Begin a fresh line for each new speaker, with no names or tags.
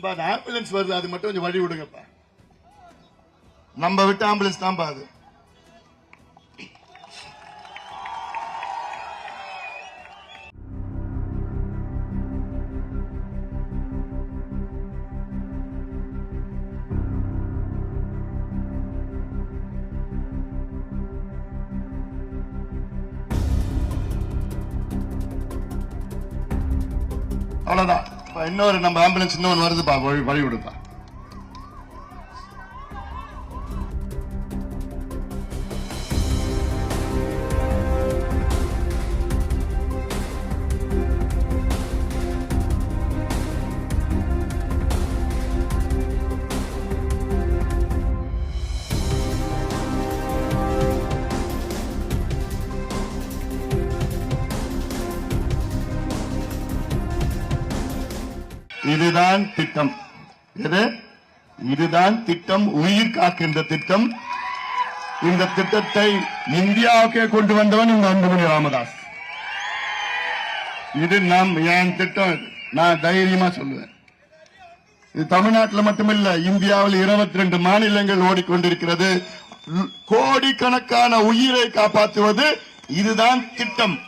பா, ஆம்புலன்ஸ் வருது அது மட்டும் கொஞ்சம் வழி விடுங்கப்பா. நம்ம விட்டு ஆம்புலன்ஸ் தான் அது. அவ்வளவுதான். இன்னொரு நம்ம ஆம்புலன்ஸ் இன்னொன்று வருதுப்பா வழி வழி விடுப்பா இதுதான் திட்டம். எது? இதுதான் திட்டம் உயிர் காக்கின்ற திட்டம். இந்த திட்டத்தை இந்தியாவுக்கே கொண்டு வந்தவன் இந்த அன்புமணி ராமதாஸ். இது நாம் என் திட்டம் நான் தைரியமா சொல்லுவேன். இது தமிழ்நாட்டில் மட்டுமில்ல இந்தியாவில் இருபத்தி ரெண்டு மாநிலங்கள் ஓடிக்கொண்டிருக்கிறது. கோடிக்கணக்கான உயிரை காப்பாற்றுவது இதுதான் திட்டம்.